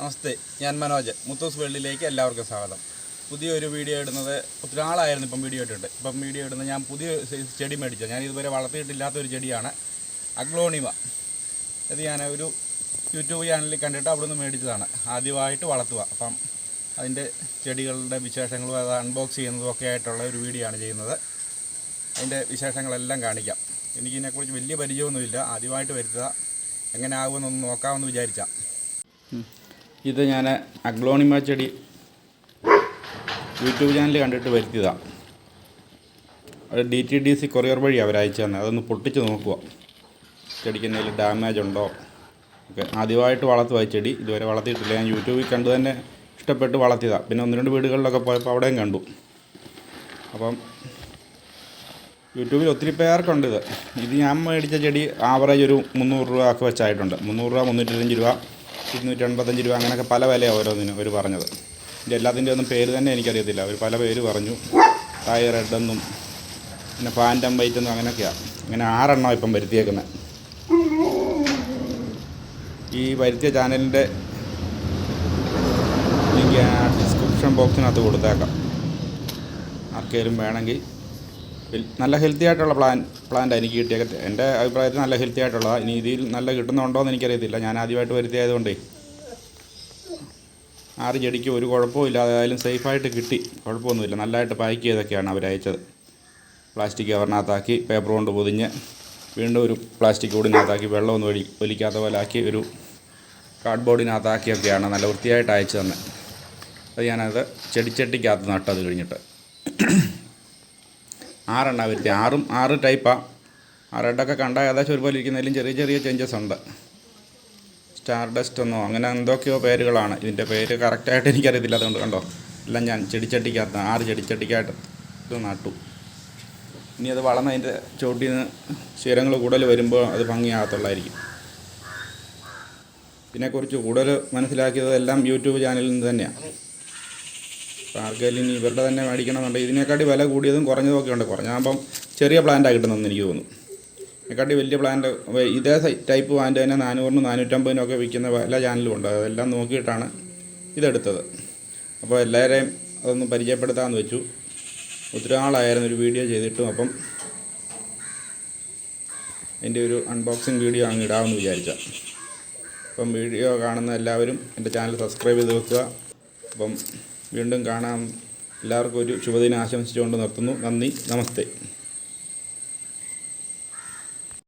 നമസ്തേ ഞാൻ മനോജ്. മുത്തൂസ് വേൾഡിലേക്ക് എല്ലാവർക്കും സ്വാഗതം. പുതിയൊരു വീഡിയോ ഇടുന്നത് ഒത്തിരി നാളായിരുന്നു ഇപ്പം വീഡിയോ ഇട്ടിട്ട്. ഇപ്പം വീഡിയോ ഇടുന്നത് ഞാൻ പുതിയ ചെടി മേടിച്ചത് ഞാൻ ഇതുവരെ വളർത്തിയിട്ടില്ലാത്ത ഒരു ചെടിയാണ് അഗ്ലോണിമ. ഇത് ഞാൻ ഒരു യൂട്യൂബ് ചാനലിൽ കണ്ടിട്ട് അവിടെ നിന്ന് മേടിച്ചതാണ്. ആദ്യമായിട്ട് വളർത്തുക. അപ്പം അതിന്റെ ചെടികളുടെ വിശേഷങ്ങളും അത് അൺബോക്സ് ചെയ്യുന്നതും ഒക്കെ ആയിട്ടുള്ള ഒരു വീഡിയോ ആണ് ചെയ്യുന്നത്. അതിന്റെ വിശേഷങ്ങളെല്ലാം കാണിക്കാം. എനിക്കിതിനെക്കുറിച്ച് വലിയ പരിചയമൊന്നുമില്ല. ആദ്യമായിട്ട് വരുത്തുക. എങ്ങനെ ആകുമെന്നൊന്ന് നോക്കാമെന്ന് വിചാരിച്ചാൽ ഇത് ഞാൻ അഗ്ലോണിമ ചെടി യൂട്യൂബ് ചാനൽ കണ്ടിട്ട് വരുത്തിയതാണ് D T D C courier വഴി അവർ അയച്ചു തന്നെ. അതൊന്ന് പൊട്ടിച്ച് നോക്കുക ചെടിക്ക് എന്തെങ്കിലും ഡാമേജ് ഉണ്ടോ? ഒക്കെ ആദ്യമായിട്ട് വളർത്തുക ചെടി. ഇതുവരെ വളർത്തിയിട്ടില്ല. ഞാൻ യൂട്യൂബിൽ കണ്ടു തന്നെ ഇഷ്ടപ്പെട്ട് വളർത്തിയതാണ് പിന്നെ ഒന്ന് രണ്ട് വീടുകളിലൊക്കെ പോയപ്പോൾ അവിടെയും കണ്ടു. അപ്പം യൂട്യൂബിൽ ഒത്തിരി പേർക്കുണ്ട് ഇത്. ഇത് ഞാൻ മേടിച്ച ചെടി ആവറേജ് ഒരു മുന്നൂറ് രൂപ ഒക്കെ വെച്ചായിട്ടുണ്ട്. മുന്നൂറ് രൂപ മുന്നൂറ്റഞ്ച് രൂപ. ഇരുന്നൂറ്റി എൺപത്തഞ്ച് രൂപ അങ്ങനെയൊക്കെ പല വിലയാണ് ഓരോന്നിനും അവർ പറഞ്ഞത്. ഇതിന്റെ എല്ലാത്തിന്റെ ഒന്നും പേര് തന്നെ എനിക്കറിയത്തില്ല. അവർ പല പേര് പറഞ്ഞു. തായ് റെഡ് എന്നും പിന്നെ ഫാന്റം വൈറ്റ് എന്നും അങ്ങനെയൊക്കെയാണ് അങ്ങനെ ആറെണ്ണം ഇപ്പം വരുത്തിയേക്കുന്നത് ഈ വരുത്തിയ ചാനലിന്റെ ഡിസ്ക്രിപ്ഷൻ ബോക്സിനകത്ത് കൊടുത്തേക്കാം. ആർക്കേലും വേണമെങ്കിൽ നല്ല ഹെൽത്തി ആയിട്ടുള്ള പ്ലാൻ പ്ലാന്റ് എനിക്ക് കിട്ടിയത് എന്റെ അഭിപ്രായത്തിൽ നല്ല ഹെൽത്തി ആയിട്ടുള്ളതാണ് ഇനി ഇതിൽ നല്ല കിട്ടുന്നുണ്ടോ എന്ന് എനിക്കറിയത്തില്ല. ഞാൻ ആദ്യമായിട്ട് വരുത്തിയായതുകൊണ്ടേ. ആറ് ചെടിക്ക് ഒരു കുഴപ്പവും ഇല്ലാതെ ആയാലും സേഫായിട്ട് കിട്ടി. കുഴപ്പമൊന്നുമില്ല. നല്ലതായിട്ട് പാക്ക് ചെയ്തൊക്കെയാണ് അവർ അയച്ചത്. പ്ലാസ്റ്റിക് കവറിനകത്താക്കി പേപ്പർ കൊണ്ട് പൊതിഞ്ഞ് വീണ്ടും ഒരു പ്ലാസ്റ്റിക് കൂടിനകത്താക്കി വെള്ളമൊന്നും വലി ഒലിക്കാത്ത പോലെ ആക്കി ഒരു കാർഡ്ബോർഡിനകത്താക്കിയൊക്കെയാണ് നല്ല വൃത്തിയായിട്ട് അയച്ചു തന്നെ അത് ഞാനത് ചെടിച്ചട്ടിക്കകത്ത് നട്ടത് കഴിഞ്ഞിട്ട്. ആറെണ്ണ വരുത്തി ആറും ആറ് ടൈപ്പാണ് ആ റെഡൊക്കെ കണ്ടാൽ ഏകദേശം ഒരുപോലെ ഇരിക്കുന്നതിലും ചെറിയ ചെറിയ ചേഞ്ചസ് ഉണ്ട്. സ്റ്റാർ ഡസ്റ്റ് എന്നോ അങ്ങനെ എന്തൊക്കെയോ പേരുകളാണ്. ഇതിന്റെ പേര് കറക്റ്റായിട്ട് എനിക്കറിയത്തില്ല. അതുകൊണ്ട് കണ്ടോ? എല്ലാം ഞാൻ ചെടിച്ചട്ടിക്കകത്ത് ആറ് ചെടിച്ചട്ടിക്കായിട്ട് നട്ടു. ഇനി അത് വളർന്ന് അതിന്റെ ചോട്ടിൽ നിന്ന് ശീലങ്ങൾ കൂടുതൽ വരുമ്പോൾ അത് ഭംഗിയാകത്തുള്ളായിരിക്കും. ഇതിനെക്കുറിച്ച് കൂടുതൽ മനസ്സിലാക്കിയത് എല്ലാം യൂട്യൂബ് ചാനലിൽ നിന്ന് തന്നെയാണ് ഇനി ഇവരുടെ തന്നെ മേടിക്കണമെന്നുണ്ടെങ്കിൽ ഇതിനെക്കാട്ടി വില കൂടിയതും കുറഞ്ഞതും ഉണ്ട്. കുറഞ്ഞാകുമ്പം ചെറിയ പ്ലാന്റാണ് കിട്ടുന്നതെന്ന് എനിക്ക് തോന്നുന്നു. ഇതിനെക്കാട്ടി വലിയ പ്ലാന്റ് ഇതേ ടൈപ്പ് പ്ലാന്റ് തന്നെ നാനൂറിനും നാനൂറ്റമ്പതിനും ഒക്കെ വിൽക്കുന്ന പല ചാനലും ഉണ്ട്. അതെല്ലാം നോക്കിയിട്ടാണ് ഇതെടുത്തത്. അപ്പോൾ എല്ലാവരെയും അതൊന്ന് പരിചയപ്പെടുത്താമെന്ന് വെച്ചു. ഒത്തിരി നാളായിരുന്നു ഒരു വീഡിയോ ചെയ്തിട്ടും. അപ്പം എന്റെ ഒരു അൺബോക്സിങ് വീഡിയോ അങ്ങ് ഇടാമെന്ന് വിചാരിച്ച. അപ്പം വീഡിയോ കാണുന്ന എല്ലാവരും എന്റെ ചാനൽ സബ്സ്ക്രൈബ് ചെയ്ത് വെക്കുക. അപ്പം വീണ്ടും കാണാം. എല്ലാവർക്കും ഒരു ശുഭദിനം ആശംസിച്ചുകൊണ്ട് നിർത്തുന്നു. നന്ദി. നമസ്തേ.